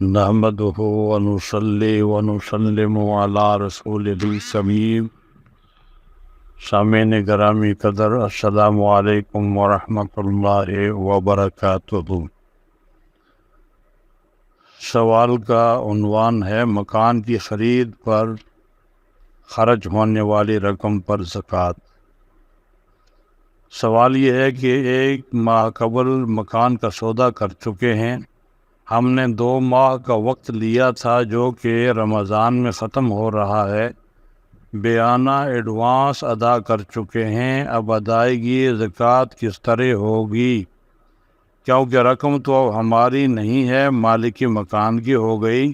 نحمده ونصلي ونسلم على رسول السمیم سامعین گرامی قدر، السلام علیکم ورحمۃ اللہ وبرکاتہ. سوال کا عنوان ہے، مکان کی خرید پر خرچ ہونے والی رقم پر زکوٰۃ. سوال یہ ہے کہ ایک ماہ قبل مکان کا سودا کر چکے ہیں ہم نے دو ماہ کا وقت لیا تھا جو کہ رمضان میں ختم ہو رہا ہے۔ بیانہ ایڈوانس ادا کر چکے ہیں۔ اب ادائیگی زکوٰۃ کس طرح ہوگی؟ کیونکہ رقم تو اب ہماری نہیں ہے مالکی مکان کی ہو گئی۔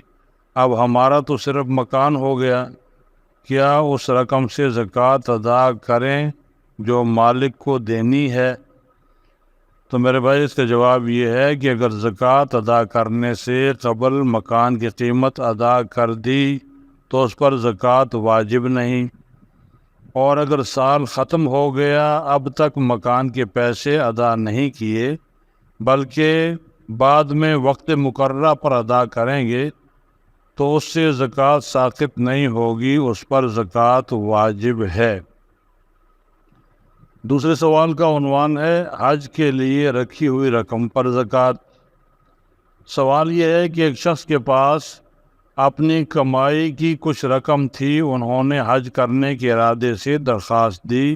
اب ہمارا تو صرف مکان ہو گیا۔ کیا اس رقم سے زکوٰۃ ادا کریں جو مالک کو دینی ہے؟ تو میرے بھائی، اس کا جواب یہ ہے کہ اگر زکوٰۃ ادا کرنے سے قبل مکان کی قیمت ادا کر دی تو اس پر زکوٰۃ واجب نہیں۔ اور اگر سال ختم ہو گیا، اب تک مکان کے پیسے ادا نہیں کیے، بلکہ بعد میں وقت مقررہ پر ادا کریں گے، تو اس سے زکوٰۃ ثاقب نہیں ہوگی، اس پر زکوٰۃ واجب ہے۔ دوسرے سوال کا عنوان ہے، حج کے لیے رکھی ہوئی رقم پر زکوٰۃ۔ سوال یہ ہے کہ ایک شخص کے پاس اپنی کمائی کی کچھ رقم تھی، انہوں نے حج کرنے کے ارادے سے درخواست دی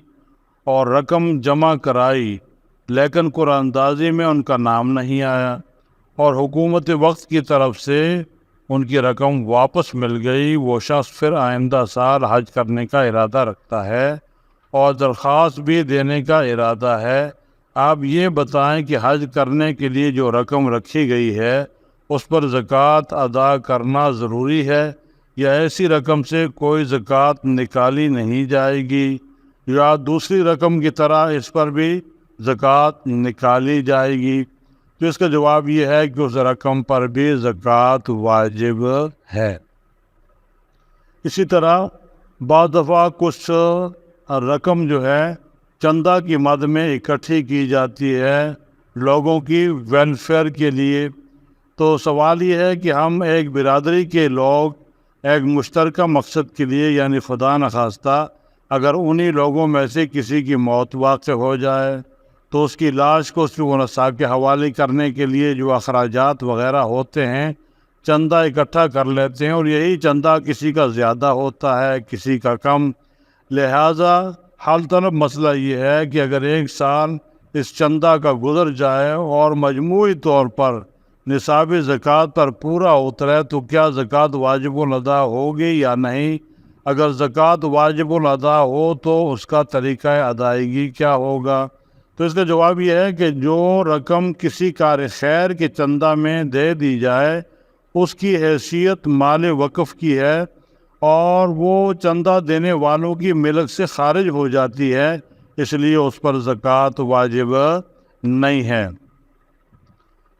اور رقم جمع کرائی، لیکن قرآن اندازی میں ان کا نام نہیں آیا اور حکومت وقت کی طرف سے ان کی رقم واپس مل گئی۔ وہ شخص پھر آئندہ سال حج کرنے کا ارادہ رکھتا ہے۔ اور درخواست بھی دینے کا ارادہ ہے۔ آپ یہ بتائیں کہ حج کرنے کے لیے جو رقم رکھی گئی ہے، اس پر زکوٰۃ ادا کرنا ضروری ہے یا ایسی رقم سے کوئی زکوٰۃ نکالی نہیں جائے گی؟ یا دوسری رقم کی طرح اس پر بھی زکوٰۃ نکالی جائے گی؟ تو اس کا جواب یہ ہے کہ اس رقم پر بھی زکوٰۃ واجب ہے۔ اسی طرح بعض دفعہ کچھ رقم جو ہے چندہ کی مد میں اکٹھی کی جاتی ہے لوگوں کی ویلفیئر کے لیے۔ تو سوال یہ ہے کہ ہم ایک برادری کے لوگ، ایک مشترکہ مقصد کے لیے یعنی خدا نخواستہ، اگر انہی لوگوں میں سے کسی کی موت واقع ہو جائے، تو اس کی لاش کو اس نصاب کے حوالے کرنے کے لیے جو اخراجات وغیرہ ہوتے ہیں، چندہ اکٹھا کر لیتے ہیں اور یہی چندہ کسی کا زیادہ ہوتا ہے، کسی کا کم لہٰذا حال طلب مسئلہ یہ ہے کہ اگر ایک سال اس چندہ کا گزر جائے اور مجموعی طور پر نصاب زکوٰۃ پر پورا اترے تو کیا زکوٰۃ واجب الادا ہوگی یا نہیں؟ اگر زکوٰۃ واجب الادا ہو تو اس کا طریقہ ادائیگی کیا ہوگا؟ تو اس کا جواب یہ ہے کہ جو رقم کسی کار خیر کے چندہ میں دے دی جائے، اس کی حیثیت مال وقف کی ہے اور وہ چندہ دینے والوں کی ملک سے خارج ہو جاتی ہے، اس لیے اس پر زکوٰۃ واجب نہیں ہے۔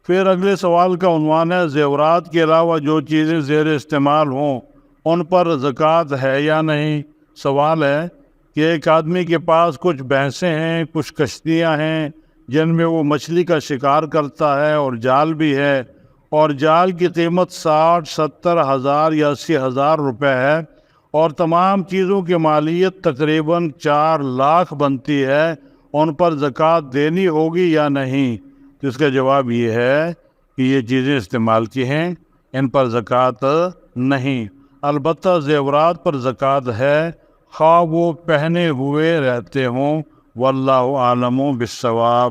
پھر اگلے سوال کا عنوان ہے، زیورات کے علاوہ جو چیزیں زیر استعمال ہوں، ان پر زکوٰۃ ہے یا نہیں؟ سوال ہے کہ ایک آدمی کے پاس کچھ بھینسیں ہیں، کچھ کشتیاں ہیں، جن میں وہ مچھلی کا شکار کرتا ہے اور جال بھی ہے اور جال کی قیمت ساٹھ، ستر ہزار یا اسی ہزار روپے ہے اور تمام چیزوں کی مالیت تقریباً چار لاکھ بنتی ہے، ان پر زکوٰۃ دینی ہوگی یا نہیں؟ تو اس کا جواب یہ ہے کہ یہ چیزیں استعمال کی ہیں، ان پر زکوٰۃ نہیں۔ البتہ زیورات پر زکوٰۃ ہے، خواہ وہ پہنے ہوئے رہتے ہوں، واللہ عالم و بصواب